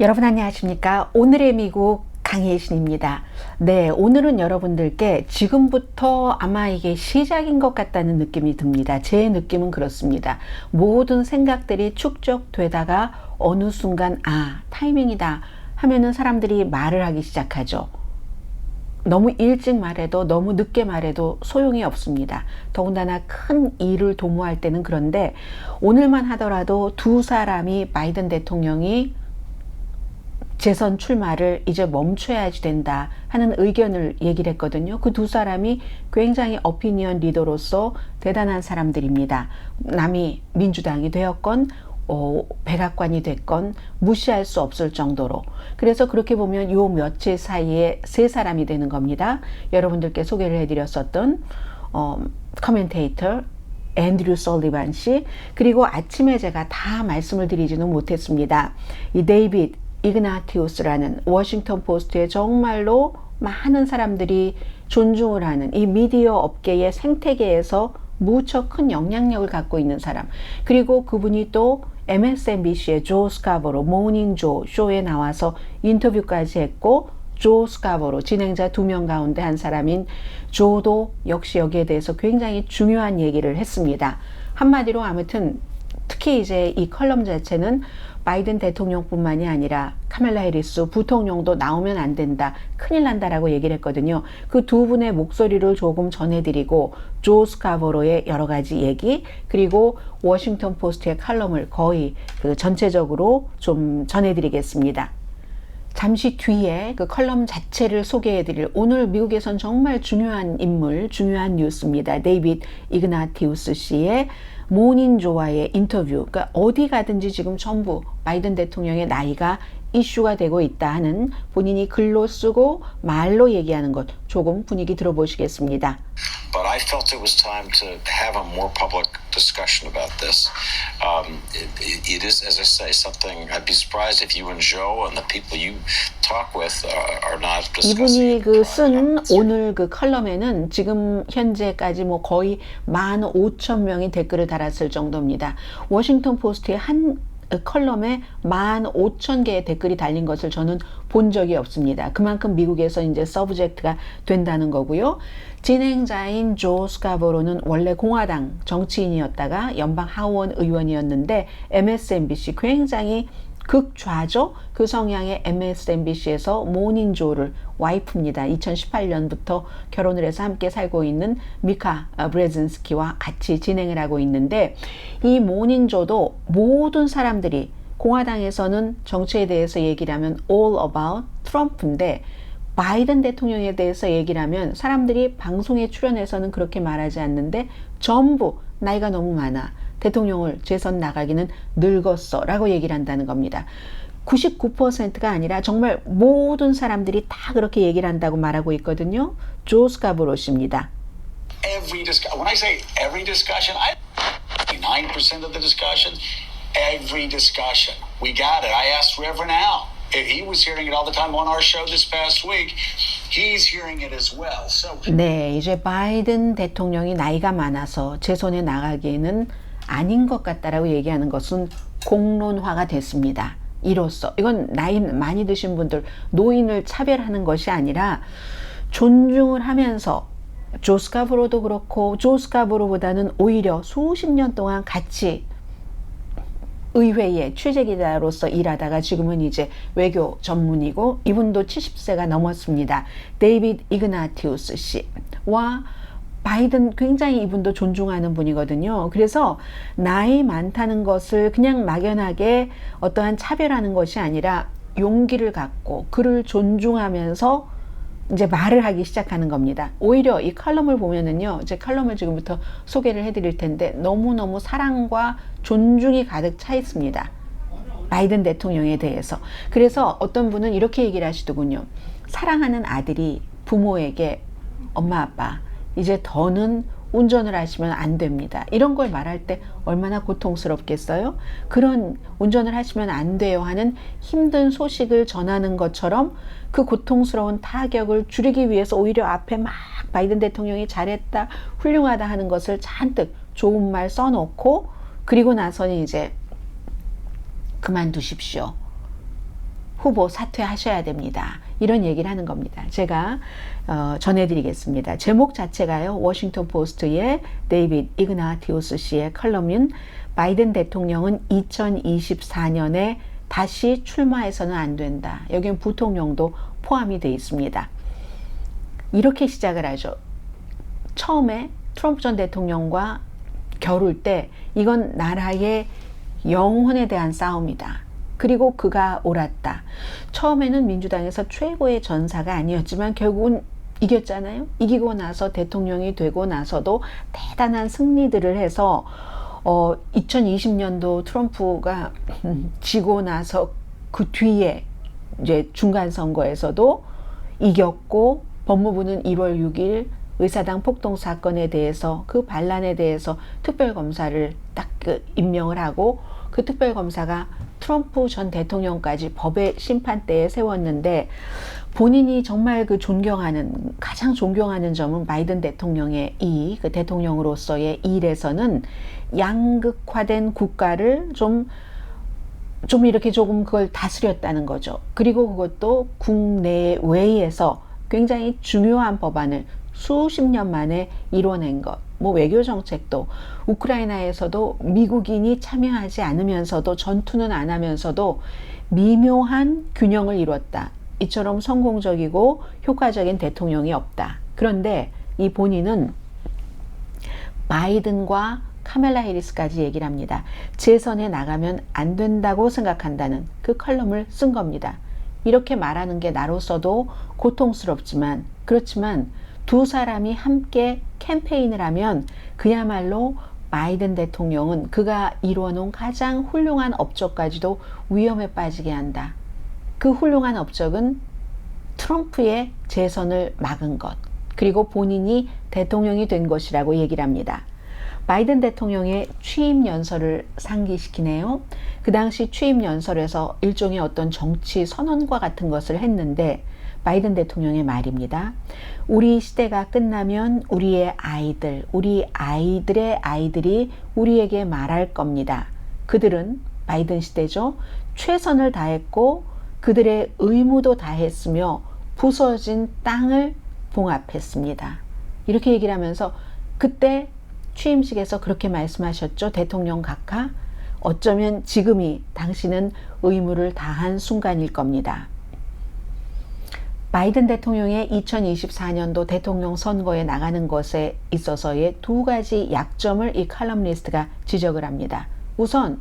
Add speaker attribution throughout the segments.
Speaker 1: 여러분 안녕하십니까? 오늘의 미국 강혜신입니다. 네, 오늘은 여러분들께 지금부터 아마 이게 시작인 것 같다는 느낌이 듭니다. 제 느낌은 그렇습니다. 모든 생각들이 축적되다가 어느 순간 아, 타이밍이다 하면은 사람들이 말을 하기 시작하죠. 너무 일찍 말해도 너무 늦게 말해도 소용이 없습니다. 더군다나 큰 일을 도모할 때는 그런데 오늘만 하더라도 두 사람이 바이든 대통령이 재선 출마를 이제 멈춰야지 된다 하는 의견을 얘기를 했거든요. 그 두 사람이 굉장히 어피니언 리더로서 대단한 사람들입니다. 남이 민주당이 되었건 어, 백악관이 됐건 무시할 수 없을 정도로 그래서 그렇게 보면 요 며칠 사이에 세 사람이 되는 겁니다. 여러분들께 소개를 해드렸었던 어, 커멘테이터 앤드류 솔리반 씨 그리고 아침에 제가 다 말씀을 드리지는 못했습니다. 이 데이빗 이그나티우스라는 워싱턴 포스트에 정말로 많은 사람들이 존중을 하는 이 미디어 업계의 생태계에서 무척 큰 영향력을 갖고 있는 사람. 그리고 그분이 또 MSNBC의 조 스카버로 모닝 조 쇼에 나와서 인터뷰까지 했고 조 스카버로 진행자 두 명 가운데 한 사람인 조도 역시 여기에 대해서 굉장히 중요한 얘기를 했습니다. 한마디로 아무튼 특히 이제 이 컬럼 자체는 바이든 대통령뿐만이 아니라 카멜라 해리스 부통령도 나오면 안 된다. 큰일 난다라고 얘기를 했거든요. 그 두 분의 목소리를 조금 전해드리고 조 스카보로의 여러 가지 얘기 그리고 워싱턴 포스트의 칼럼을 거의 그 전체적으로 좀 전해드리겠습니다. 잠시 뒤에 그 컬럼 자체를 소개해드릴 오늘 미국에선 정말 중요한 인물, 중요한 뉴스입니다. 데이빗 이그나티우스 씨의 모닌 조와의 인터뷰, 그러니까 어디 가든지 지금 전부 바이든 대통령의 나이가 이슈가 되고 있다 하는 본인이 글로 쓰고 말로 얘기하는 것 조금 분위기 들어보시겠습니다.
Speaker 2: But I felt it was time to have a more public discussion about this. Um, it, it is, as I say, something I'd be surprised if you and Joe and the people you talk with are, not discussing.
Speaker 1: 이분이 그 쓴 오늘 그 컬럼에는 지금 현재까지 뭐 거의 만 오천 명이 댓글을 달았을 정도입니다. 워싱턴 포스트의 한 컬럼에 만 오천 개의 댓글이 달린 것을 저는 본 적이 없습니다. 그만큼 미국에서 이제 서브젝트가 된다는 거고요. 진행자인 조 스카보로는 원래 공화당 정치인이었다가 연방 하원 의원이었는데 MSNBC 굉장히 극좌죠. 그 성향의 MSNBC에서 모닝조를 와이프입니다. 2018년부터 결혼을 해서 함께 살고 있는 미카 브레진스키와 같이 진행을 하고 있는데 이 모닝조도 모든 사람들이 공화당에서는 정치에 대해서 얘기를 하면 all about 트럼프인데 바이든 대통령에 대해서 얘기를 하면 사람들이 방송에 출연해서는 그렇게 말하지 않는데 전부 나이가 너무 많아. 대통령을 재선 나가기는 늙었어 라고 얘기를 한다는 겁니다. 99%가 아니라 정말 모든 사람들이 다 그렇게 얘기를 한다고 말하고 있거든요. 조 스카브로시입니다.
Speaker 3: every discussion. When I say every discussion, I nine percent of the discussions. Every discussion, we got it. I asked Reverend Al. He was hearing it all the time on our show this past week. He's hearing it as well. So
Speaker 1: 네, 이제 바이든 대통령이 나이가 많아서 재선에 나가기에는 아닌 것 같다라고 얘기하는 것은 공론화가 됐습니다. 이로써 이건 나이 많이 드신 분들 노인을 차별하는 것이 아니라 존중을 하면서 조스카브로도 그렇고 조스카브로보다는 오히려 수십 년 동안 같이 의회의 취재기자로서 일하다가 지금은 이제 외교 전문이고 이분도 70세가 넘었습니다. 데이빗 이그나티우스 씨와 바이든 굉장히 이분도 존중하는 분이거든요. 그래서 나이 많다는 것을 그냥 막연하게 어떠한 차별하는 것이 아니라 용기를 갖고 그를 존중하면서 이제 말을 하기 시작하는 겁니다. 오히려 이 칼럼을 보면은요, 제 칼럼을 지금부터 소개를 해드릴 텐데 너무너무 사랑과 존중이 가득 차 있습니다. 바이든 대통령에 대해서. 그래서 어떤 분은 이렇게 얘기를 하시더군요. 사랑하는 아들이 부모에게 엄마, 아빠, 이제 더는 운전을 하시면 안 됩니다. 이런 걸 말할 때 얼마나 고통스럽겠어요? 그런 운전을 하시면 안 돼요 하는 힘든 소식을 전하는 것처럼 그 고통스러운 타격을 줄이기 위해서 오히려 앞에 막 바이든 대통령이 잘했다, 훌륭하다 하는 것을 잔뜩 좋은 말 써놓고 그리고 나서는 이제 그만두십시오. 후보 사퇴하셔야 됩니다. 이런 얘기를 하는 겁니다. 제가 어, 전해드리겠습니다. 제목 자체가요. 워싱턴 포스트의 데이빗 이그나티오스 씨의 컬럼인 바이든 대통령은 2024년에 다시 출마해서는 안 된다. 여기는 부통령도 포함이 되어 있습니다. 이렇게 시작을 하죠. 처음에 트럼프 전 대통령과 겨룰 때 이건 나라의 영혼에 대한 싸움이다. 그리고 그가 옳았다. 처음에는 민주당에서 최고의 전사가 아니었지만 결국은 이겼잖아요. 이기고 나서 대통령이 되고 나서도 대단한 승리들을 해서 어 2020년도 트럼프가 음, 지고 나서 그 뒤에 이제 중간 선거에서도 이겼고 법무부는 1월 6일 의사당 폭동 사건에 대해서 그 반란에 대해서 특별검사를 딱 그 임명을 하고 그 특별검사가 트럼프 전 대통령까지 법의 심판대에 세웠는데 본인이 정말 그 존경하는 가장 존경하는 점은 바이든 대통령의 이 그 대통령으로서의 일에서는 양극화된 국가를 좀좀 이렇게 조금 그걸 다스렸다는 거죠. 그리고 그것도 국내 외에서 굉장히 중요한 법안을 수십 년 만에 이뤄낸 것. 뭐 외교 정책도 우크라이나에서도 미국인이 참여하지 않으면서도 전투는 안 하면서도 미묘한 균형을 이뤘다. 이처럼 성공적이고 효과적인 대통령이 없다. 그런데 이 본인은 바이든과 카멜라 해리스까지 얘기를 합니다. 재선에 나가면 안 된다고 생각한다는 그 컬럼을 쓴 겁니다. 이렇게 말하는 게 나로서도 고통스럽지만 그렇지만 두 사람이 함께 캠페인을 하면 그야말로 바이든 대통령은 그가 이루어놓은 가장 훌륭한 업적까지도 위험에 빠지게 한다. 그 훌륭한 업적은 트럼프의 재선을 막은 것, 그리고 본인이 대통령이 된 것이라고 얘기를 합니다. 바이든 대통령의 취임 연설을 상기시키네요. 그 당시 취임 연설에서 일종의 어떤 정치 선언과 같은 것을 했는데 바이든 대통령의 말입니다. 우리 시대가 끝나면 우리의 아이들, 우리 아이들의 아이들이 우리에게 말할 겁니다. 그들은 바이든 시대죠. 최선을 다했고 그들의 의무도 다했으며 부서진 땅을 봉합했습니다. 이렇게 얘기를 하면서 그때 취임식에서 그렇게 말씀하셨죠. 대통령 각하. 어쩌면 지금이 당신은 의무를 다한 순간일 겁니다. 바이든 대통령의 2024년도 대통령 선거에 나가는 것에 있어서의 두 가지 약점을 이 칼럼니스트가 지적을 합니다. 우선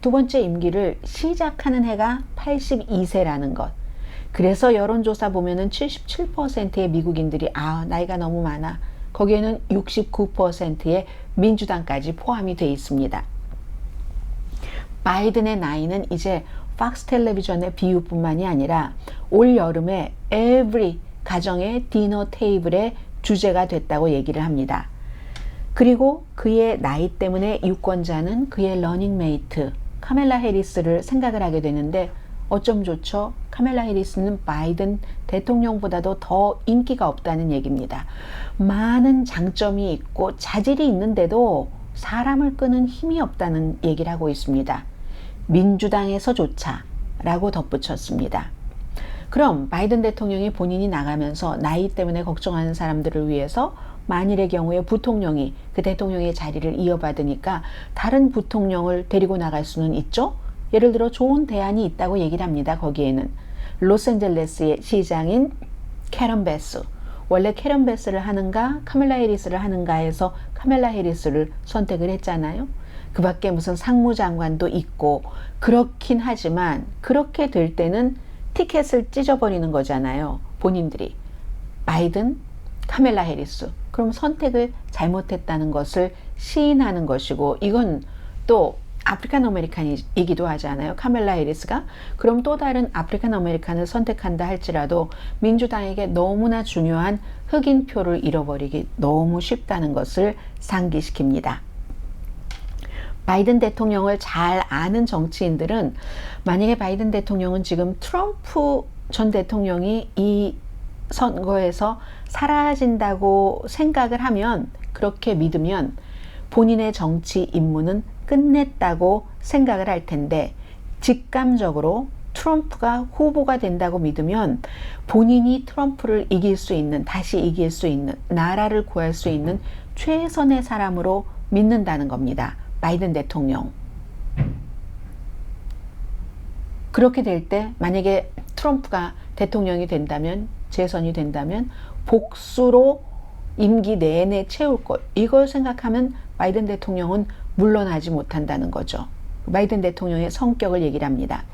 Speaker 1: 두 번째 임기를 시작하는 해가 82세라는 것. 그래서 여론조사 보면은 77%의 미국인들이 아, 나이가 너무 많아. 거기에는 69%의 민주당까지 포함이 되어 있습니다. 바이든의 나이는 이제 팍스 텔레비전의 비유뿐만이 아니라 올 여름에 every 가정의 디너 테이블의 주제가 됐다고 얘기를 합니다. 그리고 그의 나이 때문에 유권자는 그의 러닝메이트 카멜라 해리스를 생각을 하게 되는데 어쩜 좋죠? 카멜라 해리스는 바이든 대통령보다도 더 인기가 없다는 얘기입니다. 많은 장점이 있고 자질이 있는데도 사람을 끄는 힘이 없다는 얘기를 하고 있습니다. 민주당에서조차 라고 덧붙였습니다. 그럼 바이든 대통령이 본인이 나가면서 나이 때문에 걱정하는 사람들을 위해서 만일의 경우에 부통령이 그 대통령의 자리를 이어받으니까 다른 부통령을 데리고 나갈 수는 있죠? 예를 들어 좋은 대안이 있다고 얘기를 합니다. 거기에는 로스앤젤레스의 시장인 캐런 베스 원래 캐런 베스를 하는가 카멜라 해리스를 하는가 해서 카멜라 해리스를 선택을 했잖아요. 그 밖에 무슨 상무장관도 있고 그렇긴 하지만 그렇게 될 때는 티켓을 찢어버리는 거잖아요. 본인들이 바이든 카멜라 해리스 그럼 선택을 잘못했다는 것을 시인하는 것이고 이건 또 아프리칸 아메리칸이기도 하잖아요. 카멜라 해리스가 그럼 또 다른 아프리칸 아메리칸을 선택한다 할지라도 민주당에게 너무나 중요한 흑인 표를 잃어버리기 너무 쉽다는 것을 상기시킵니다. 바이든 대통령을 잘 아는 정치인들은 만약에 바이든 대통령은 지금 트럼프 전 대통령이 이 선거에서 사라진다고 생각을 하면 그렇게 믿으면 본인의 정치 임무는 끝냈다고 생각을 할 텐데 직감적으로 트럼프가 후보가 된다고 믿으면 본인이 트럼프를 이길 수 있는, 다시 이길 수 있는, 나라를 구할 수 있는 최선의 사람으로 믿는다는 겁니다. 바이든 대통령. 그렇게 될 때 만약에 트럼프가 대통령이 된다면 재선이 된다면 복수로 임기 내내 채울 것 이걸 생각하면 바이든 대통령은 물러나지 못한다는 거죠. 바이든 대통령의 성격을 얘기를 합니다.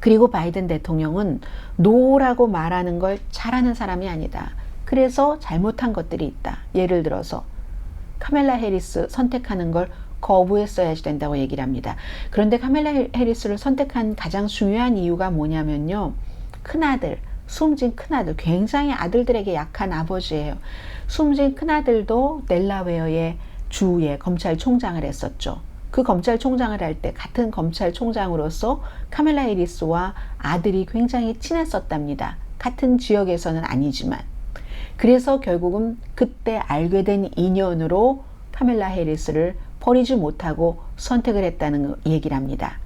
Speaker 1: 그리고 바이든 대통령은 노라고 말하는 걸 잘하는 사람이 아니다. 그래서 잘못한 것들이 있다. 예를 들어서 카멜라 해리스 선택하는 걸 거부했어야지 된다고 얘기를 합니다. 그런데 카멜라 해리스를 선택한 가장 중요한 이유가 뭐냐면요. 큰아들, 숨진 큰아들, 굉장히 아들들에게 약한 아버지예요. 숨진 큰아들도 델라웨어의 주의 검찰총장을 했었죠. 그 검찰총장을 할 때 같은 검찰총장으로서 카멜라 해리스와 아들이 굉장히 친했었답니다. 같은 지역에서는 아니지만. 그래서 결국은 그때 알게 된 인연으로 카멜라 해리스를 버리지 못하고 선택을 했다는 얘기를 합니다.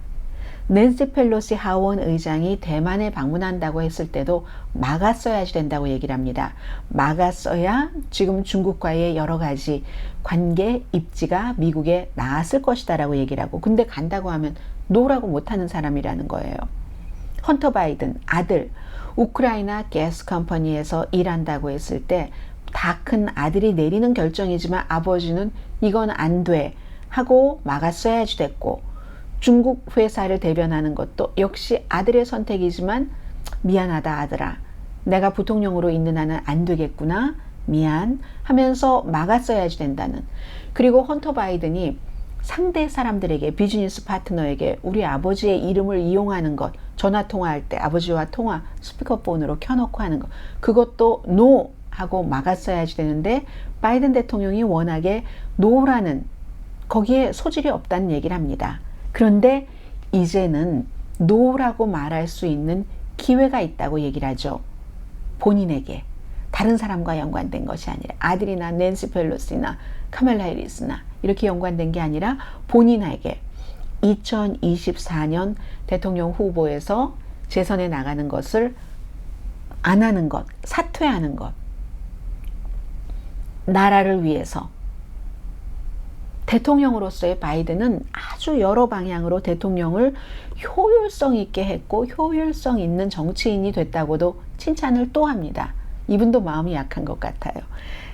Speaker 1: 낸시 펠로시 하원 의장이 대만에 방문한다고 했을 때도 막았어야지 된다고 얘기를 합니다. 막았어야 지금 중국과의 여러 가지 관계 입지가 미국에 나았을 것이다라고 얘기를 하고 근데 간다고 하면 노라고 못하는 사람이라는 거예요. 헌터 바이든 아들 우크라이나 가스 컴퍼니에서 일한다고 했을 때 다 큰 아들이 내리는 결정이지만 아버지는 이건 안 돼 하고 막았어야지 됐고 중국 회사를 대변하는 것도 역시 아들의 선택이지만 미안하다 아들아. 내가 부통령으로 있는 한은 안 되겠구나. 미안. 하면서 막았어야지 된다는. 그리고 헌터 바이든이 상대 사람들에게 비즈니스 파트너에게 우리 아버지의 이름을 이용하는 것 전화 통화할 때 아버지와 통화 스피커폰으로 켜놓고 하는 것 그것도 노 하고 막았어야지 되는데 바이든 대통령이 워낙에 노라는 거기에 소질이 없다는 얘기를 합니다. 그런데 이제는 노라고 말할 수 있는 기회가 있다고 얘기를 하죠. 본인에게 다른 사람과 연관된 것이 아니라 아들이나 낸시 펠로시나 카멜라 해리스나 이렇게 연관된 게 아니라 본인에게 2024년 대통령 후보에서 재선에 나가는 것을 안 하는 것, 사퇴하는 것. 나라를 위해서 대통령으로서의 바이든은 아주 여러 방향으로 대통령을 효율성 있게 했고 효율성 있는 정치인이 됐다고도 칭찬을 또 합니다. 이분도 마음이 약한 것 같아요.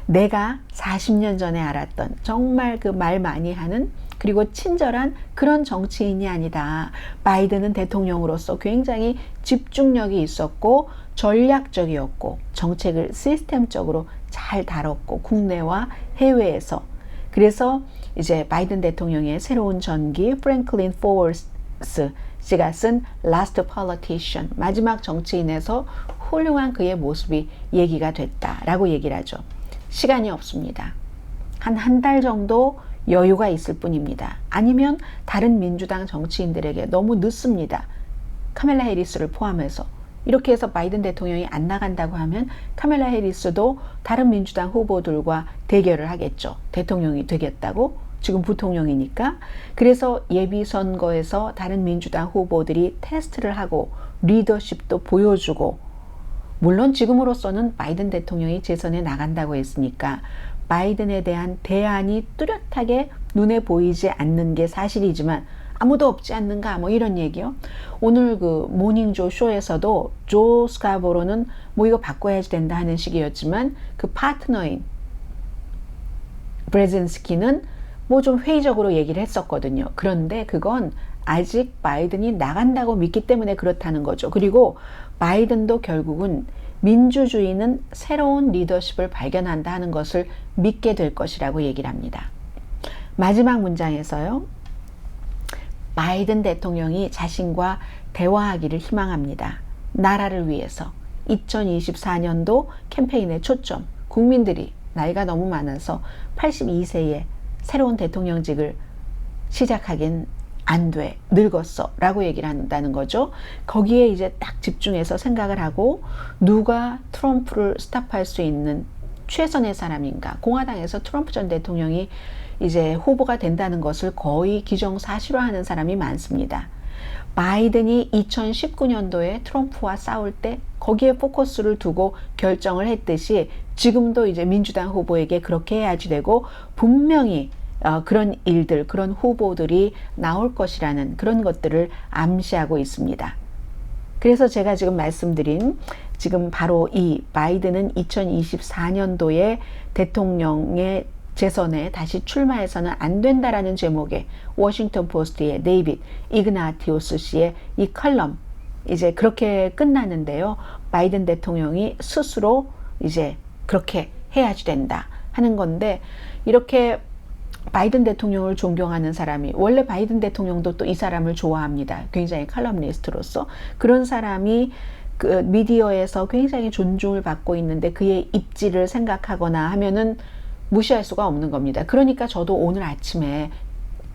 Speaker 1: 내가 40년 전에 알았던 정말 그 말 많이 하는 그리고 친절한 그런 정치인이 아니다. 바이든은 대통령으로서 굉장히 집중력이 있었고 전략적이었고 정책을 시스템적으로 잘 다뤘고 국내와 해외에서 그래서 이제 바이든 대통령의 새로운 전기 프랭클린 포워스 씨가 쓴 Last Politician 마지막 정치인에서 훌륭한 그의 모습이 얘기가 됐다라고 얘기를 하죠. 시간이 없습니다. 한 한 달 정도 여유가 있을 뿐입니다. 아니면 다른 민주당 정치인들에게 너무 늦습니다. 카멜라 해리스를 포함해서 이렇게 해서 바이든 대통령이 안 나간다고 하면 카멜라 해리스도 다른 민주당 후보들과 대결을 하겠죠. 대통령이 되겠다고 지금 부통령이니까. 그래서 예비 선거에서 다른 민주당 후보들이 테스트를 하고 리더십도 보여주고 물론 지금으로서는 바이든 대통령이 재선에 나간다고 했으니까 바이든에 대한 대안이 뚜렷하게 눈에 보이지 않는 게 사실이지만 아무도 없지 않는가 뭐 이런 얘기요. 오늘 그 모닝조 쇼에서도 조 스카보로는 뭐 이거 바꿔야지 된다 하는 식이었지만 그 파트너인 브레젠스키는 뭐 좀 회의적으로 얘기를 했었거든요. 그런데 그건 아직 바이든이 나간다고 믿기 때문에 그렇다는 거죠. 그리고 바이든도 결국은 민주주의는 새로운 리더십을 발견한다 하는 것을 믿게 될 것이라고 얘기를 합니다. 마지막 문장에서요. 바이든 대통령이 자신과 대화하기를 희망합니다. 나라를 위해서 2024년도 캠페인의 초점 국민들이 나이가 너무 많아서 82세에 새로운 대통령직을 시작하긴 안 돼. 늙었어. 라고 얘기를 한다는 거죠. 거기에 이제 딱 집중해서 생각을 하고 누가 트럼프를 스탑할 수 있는 최선의 사람인가. 공화당에서 트럼프 전 대통령이 이제 후보가 된다는 것을 거의 기정사실화하는 사람이 많습니다. 바이든이 2019년도에 트럼프와 싸울 때 거기에 포커스를 두고 결정을 했듯이 지금도 이제 민주당 후보에게 그렇게 해야지 되고 분명히 어, 그런 일들, 그런 후보들이 나올 것이라는 그런 것들을 암시하고 있습니다. 그래서 제가 지금 말씀드린 지금 바로 이 바이든은 2024년도에 대통령의 재선에 다시 출마해서는 안 된다라는 제목의 워싱턴 포스트의 데이빗 이그나티오스 씨의 이 컬럼 이제 그렇게 끝나는데요. 바이든 대통령이 스스로 이제 그렇게 해야지 된다 하는 건데 이렇게 바이든 대통령을 존경하는 사람이 원래 바이든 대통령도 또 이 사람을 좋아합니다. 굉장히 칼럼니스트로서 그런 사람이 그 미디어에서 굉장히 존중을 받고 있는데 그의 입지를 생각하거나 하면은 무시할 수가 없는 겁니다. 그러니까 저도 오늘 아침에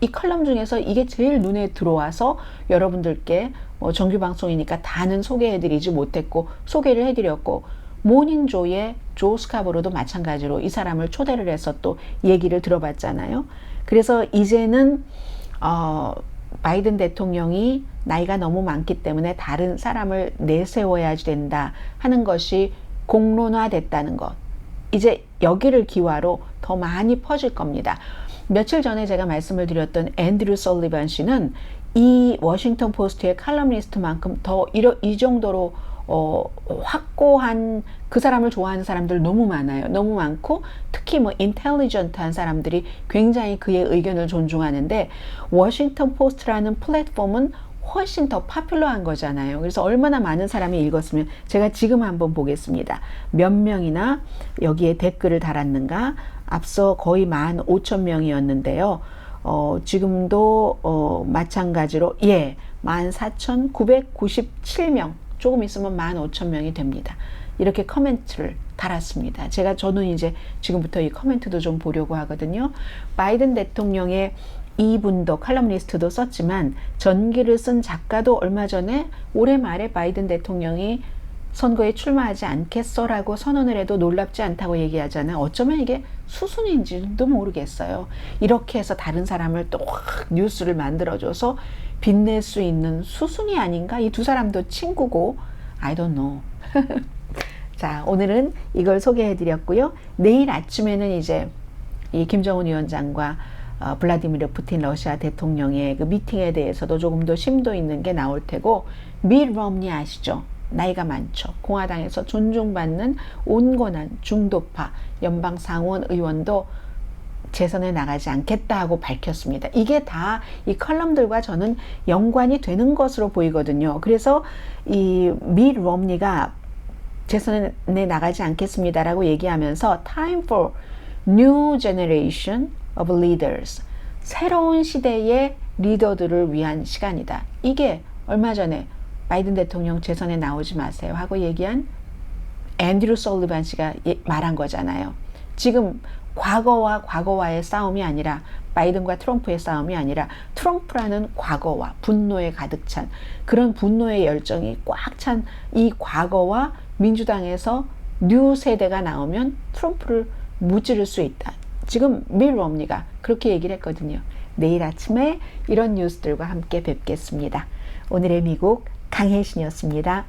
Speaker 1: 이 컬럼 중에서 이게 제일 눈에 들어와서 여러분들께 뭐 정규 방송이니까 다는 소개해드리지 못했고 소개를 해드렸고 모닝조의 조 스카보로도 마찬가지로 이 사람을 초대를 해서 또 얘기를 들어봤잖아요. 그래서 이제는 어, 바이든 대통령이 나이가 너무 많기 때문에 다른 사람을 내세워야지 된다 하는 것이 공론화됐다는 것. 이제 여기를 기화로 더 많이 퍼질 겁니다. 며칠 전에 제가 말씀을 드렸던 앤드류 설리반 씨는 이 워싱턴 포스트의 칼럼니스트만큼 더 이 정도로 어, 확고한 그 사람을 좋아하는 사람들 너무 많아요. 너무 많고 특히 뭐 인텔리전트한 사람들이 굉장히 그의 의견을 존중하는데 워싱턴 포스트라는 플랫폼은 훨씬 더 파퓰러한 거잖아요. 그래서 얼마나 많은 사람이 읽었으면 제가 지금 한번 보겠습니다. 몇 명이나 여기에 댓글을 달았는가? 앞서 거의 만 오천 명이었는데요. 어, 지금도 어, 마찬가지로 예, 만 사천 구백 구십칠 명 조금 있으면 만 오천 명이 됩니다. 이렇게 커멘트를 달았습니다. 제가 저는 이제 지금부터 이 커멘트도 좀 보려고 하거든요. 바이든 대통령의 이분도 칼럼니스트도 썼지만 전기를 쓴 작가도 얼마 전에 올해 말에 바이든 대통령이 선거에 출마하지 않겠어라고 선언을 해도 놀랍지 않다고 얘기하잖아요. 어쩌면 이게 수순인지도 모르겠어요. 이렇게 해서 다른 사람을 또 확 뉴스를 만들어줘서 빛낼 수 있는 수순이 아닌가? 이 두 사람도 친구고, I don't know. 자, 오늘은 이걸 소개해 드렸고요. 내일 아침에는 이제 이 김정은 위원장과 어, 블라디미르 푸틴 러시아 대통령의 그 미팅에 대해서도 조금 더 심도 있는 게 나올 테고 미 럼니 아시죠? 나이가 많죠. 공화당에서 존중받는 온건한 중도파 연방 상원 의원도 재선에 나가지 않겠다 하고 밝혔습니다. 이게 다 이 컬럼들과 저는 연관이 되는 것으로 보이거든요. 그래서 이미 럼니가 재선에 나가지 않겠습니다라고 얘기하면서 time for new generation of leaders 새로운 시대의 리더들을 위한 시간이다. 이게 얼마 전에 바이든 대통령 재선에 나오지 마세요 하고 얘기한 앤드류 솔리반 씨가 말한 거잖아요. 지금 과거와 과거와의 싸움이 아니라 바이든과 트럼프의 싸움이 아니라 트럼프라는 과거와 분노에 가득 찬 그런 분노의 열정이 꽉 찬 이 과거와 민주당에서 뉴 세대가 나오면 트럼프를 무찌를 수 있다. 지금 밀 롬니가 그렇게 얘기를 했거든요. 내일 아침에 이런 뉴스들과 함께 뵙겠습니다. 오늘의 미국 강혜신이었습니다.